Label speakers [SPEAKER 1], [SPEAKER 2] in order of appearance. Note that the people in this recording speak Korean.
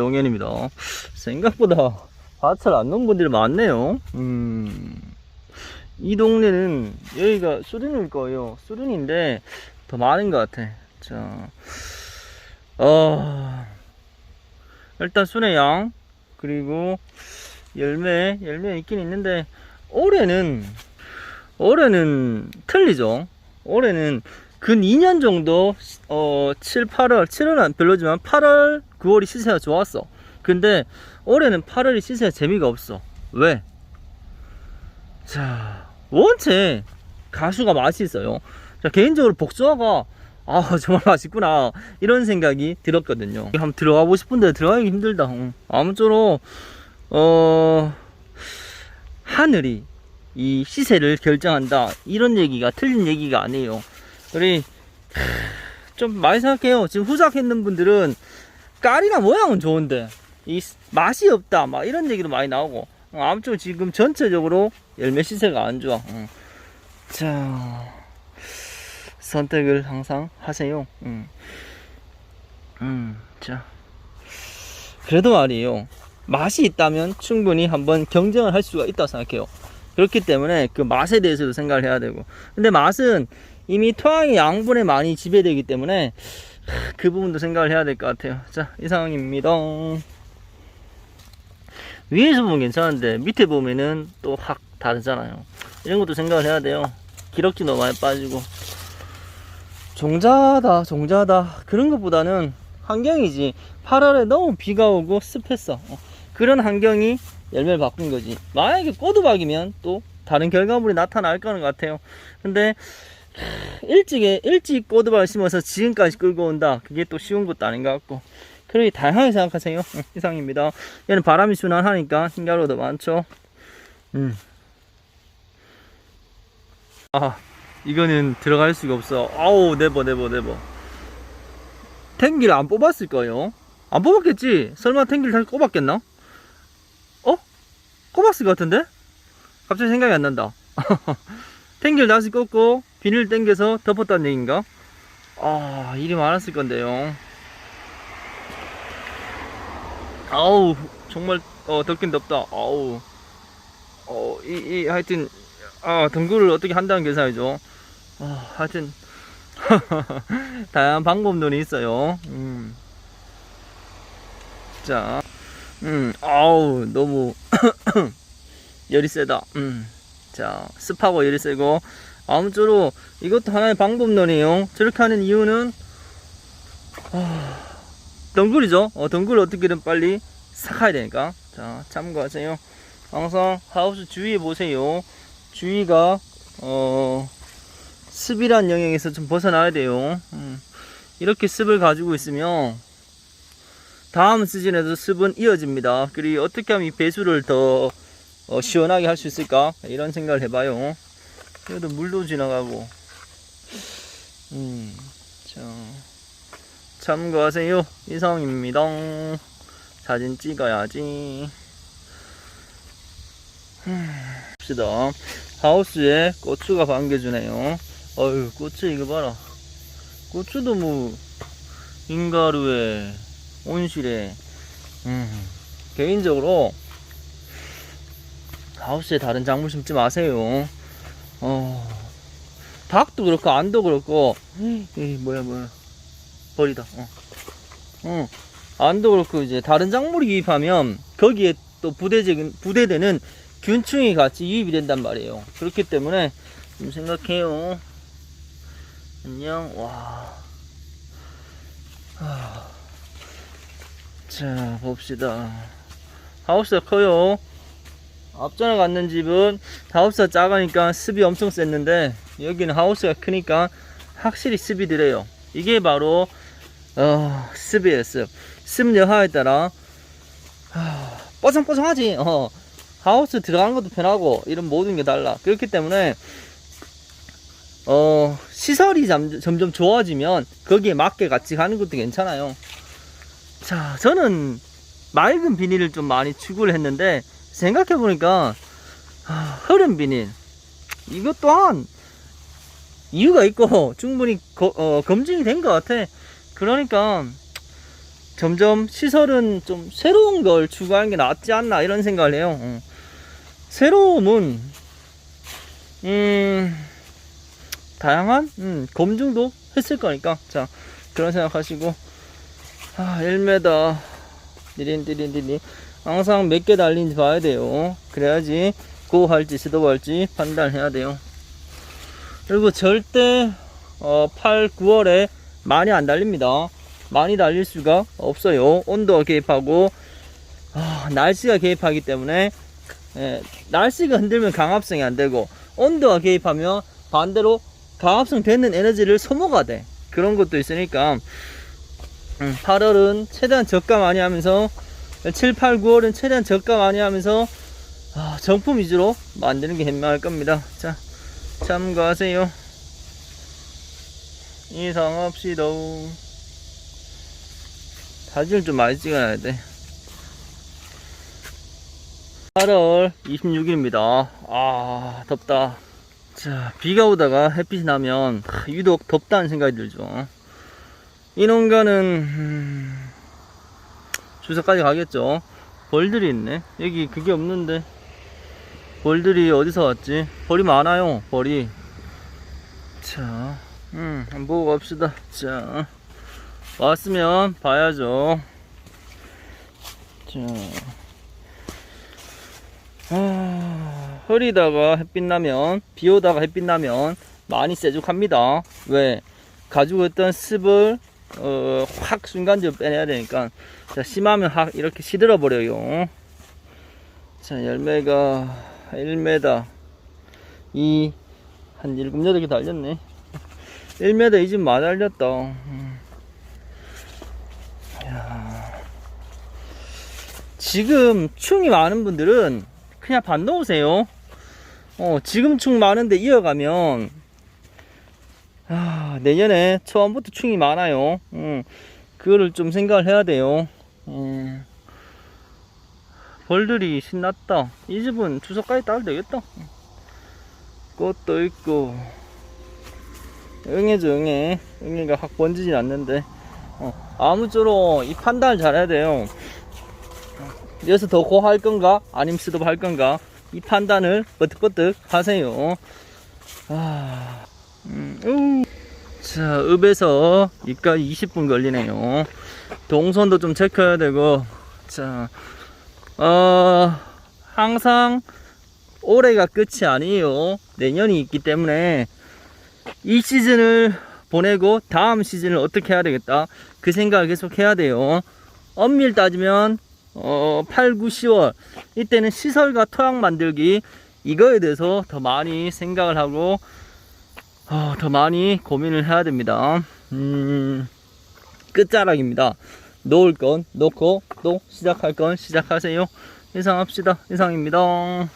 [SPEAKER 1] 동현입니다. 생각보다 밭을 안 놓은 분들이 많네요. 음, 이 동네는 여기가 수륜일 거예요. 수륜인데 더 많은 것 같아. 자, 어, 일단 순회양 그리고 열매 열매 있긴 있는데 올해는 올해는 틀리죠. 올해는 근 2년 정도 어 7, 8월 7월은 별로지만 8월 9월이 시세가 좋았어. 근데 올해는 8월이 시세가 재미가 없어. 왜? 자 원체 가수가 맛있어요. 자 개인적으로 복숭아가 아 정말 맛있구나 이런 생각이 들었거든요. 한번 들어가고 싶은데 들어가기 힘들다. 어. 아무쪼록 어 하늘이 이 시세를 결정한다 이런 얘기가 틀린 얘기가 아니에요. 우리 좀 많이 생각해요. 지금 후작했는 분들은 깔이나 모양은 좋은데 이 맛이 없다 막 이런 얘기도 많이 나오고 어, 아무튼 지금 전체적으로 열매 시세가 안 좋아. 어. 자 선택을 항상 하세요. 음. 음, 자 그래도 말이에요. 맛이 있다면 충분히 한번 경쟁을 할 수가 있다고 생각해요. 그렇기 때문에 그 맛에 대해서도 생각을 해야 되고. 근데 맛은 이미 토양의 양분에 많이 지배되기 때문에 그 부분도 생각을 해야 될 것 같아요. 자, 이상입니다. 위에서 보면 괜찮은데 밑에 보면은 또 확 다르잖아요. 이런 것도 생각을 해야 돼요. 기럭지도 많이 빠지고. 종자다, 종자다. 그런 것보다는 환경이지. 8월에 너무 비가 오고 습했어. 어, 그런 환경이 열매를 바꾼 거지. 만약에 꼬두박이면 또 다른 결과물이 나타날 거는 것 같아요. 근데 일찍에 일찍 꼬두박을 심어서 지금까지 끌고 온다. 그게 또 쉬운 것도 아닌 것 같고. 그러게 다양하게 생각하세요. 응, 이상입니다. 얘는 바람이 순환하니까 흰가루도 많죠. 음. 아, 이거는 들어갈 수가 없어. 아우, 네버, 네버, 네버. 탱기를 안 뽑았을 거예요. 안 뽑았겠지? 설마 탱기를 다시 꼽았겠나? 어? 꼽았을 것 같은데? 갑자기 생각이 안 난다. 탱기를 다시 꽂고 비닐 땡겨서 덮었다는 얘기인가? 아, 일이 많았을 건데요. 아우, 정말 어, 덥긴 덥다. 아우. 어, 이, 이 하여튼 아, 등구를 어떻게 한다는 계산이죠. 아, 하여튼 다양한 방법론이 있어요. 음. 자, 음, 아우 너무 열이 세다. 음. 자, 습하고 열이 세고 아무쪼록 이것도 하나의 방법론이에요. 저렇게 하는 이유는 아, 덩굴이죠. 어, 덩굴 어떻게든 빨리 삭아야 되니까. 자, 참고하세요. 항상 하우스 주위에 보세요. 주위가 어 습이란 영역에서 좀 벗어나야 돼요. 음, 이렇게 습을 가지고 있으면 다음 시즌에도 습은 이어집니다. 그리고 어떻게 하면 이 배수를 더 어, 시원하게 할 수 있을까 이런 생각을 해봐요. 그래도 물도 지나가고. 음, 자 참고하세요. 이상입니다. 사진 찍어야지. 봅시다. 하우스에 고추가 반겨주네요. 어휴, 고추 이거 봐라. 고추도 뭐, 인가루에, 온실에, 음, 개인적으로, 하우스에 다른 작물 심지 마세요. 어, 닭도 그렇고, 안도 그렇고, 이, 뭐야, 뭐야. 버리다, 어. 어, 안도 그렇고, 이제 다른 작물이 유입하면, 거기에 또 부대적인, 부대되는 균충이 같이 유입이 된단 말이에요. 그렇기 때문에 좀 생각해요. 안녕. 와. 하... 자, 봅시다. 하우스가 커요. 앞전에 갔는 집은 하우스가 작으니까 습이 엄청 셌는데 여기는 하우스가 크니까 확실히 습이 들어요. 이게 바로 어, 습이에요, 습. 습 여하에 따라 하... 뽀송뽀송하지. 어. 하우스 들어가는 것도 편하고 이런 모든 게 달라 그렇기 때문에 어 시설이 잠, 점점 좋아지면 거기에 맞게 같이 가는 것도 괜찮아요 자 저는 맑은 비닐을 좀 많이 추구를 했는데 생각해 보니까 흐른 비닐. 이것 또한 이유가 있고 충분히 거, 어, 검증이 된 것 같아. 그러니까 점점 시설은 좀 새로운 걸 추구하는 게 낫지 않나 이런 생각을 해요. 어. 새로움은 음 다양한 음, 검증도 했을 거니까. 자 그런 생각하시고. 아 1m 디린 디린 디린 항상 몇 개 달린지 봐야 돼요. 그래야지 고할지 스톱할지 판단해야 돼요. 그리고 절대 어, 8, 9월에 많이 안 달립니다. 많이 달릴 수가 없어요. 온도가 개입하고 아, 날씨가 개입하기 때문에 예, 날씨가 흔들면 강압성이 안 되고 온도가 개입하면 반대로 강압성 되는 에너지를 소모가 돼. 그런 것도 있으니까 음, 8월은 최대한 저가 많이 하면서 7, 8, 9월은 최대한 저가 많이 하면서 아, 정품 위주로 만드는 게 현명할 겁니다. 자, 참고하세요. 이상 없이도 사진을 좀 많이 찍어놔야 돼. 8월 26일입니다. 아, 덥다. 자, 비가 오다가 햇빛이 나면 하, 유독 덥다는 생각이 들죠. 이 농가는 음, 주사까지 가겠죠. 벌들이 있네. 여기 그게 없는데. 벌들이 어디서 왔지? 벌이 많아요. 벌이. 자, 음, 한번 보고 갑시다. 자, 왔으면 봐야죠. 자, 아, 흐리다가 햇빛 나면, 비 오다가 햇빛 나면 많이 세죽합니다. 왜? 가지고 있던 습을 어, 확 순간적으로 빼내야 되니까. 자, 심하면 확 이렇게 시들어 버려요. 자, 열매가 1m, 이, 한 7, 8개 달렸네. 1m 이집 많이 달렸다. 지금 충이 많은 분들은 그냥 반 넣으세요. 어, 지금 충 많은데 이어가면, 아, 내년에 처음부터 충이 많아요. 음, 그거를 좀 생각을 해야 돼요. 음. 벌들이 신났다. 이 집은 주소까지 따도 되겠다. 꽃도 있고, 응애죠, 응애. 응애가 확 번지진 않는데, 어, 아무쪼록 이 판단을 잘 해야 돼요. 여기서 더 고할 건가? 아니면 스톱 할 건가? 이 판단을 버뜩버뜩 하세요. 아, 자, 읍에서 입까지 20분 걸리네요. 동선도 좀 체크해야 되고, 자, 어, 항상 올해가 끝이 아니에요. 내년이 있기 때문에 이 시즌을 보내고 다음 시즌을 어떻게 해야 되겠다. 그 생각을 계속 해야 돼요. 엄밀 따지면 어, 8, 9, 10월 이때는 시설과 토양 만들기 이거에 대해서 더 많이 생각을 하고 어, 더 많이 고민을 해야 됩니다. 음, 끝자락입니다. 놓을 건 놓고 또 시작할 건 시작하세요. 이상합시다. 이상입니다.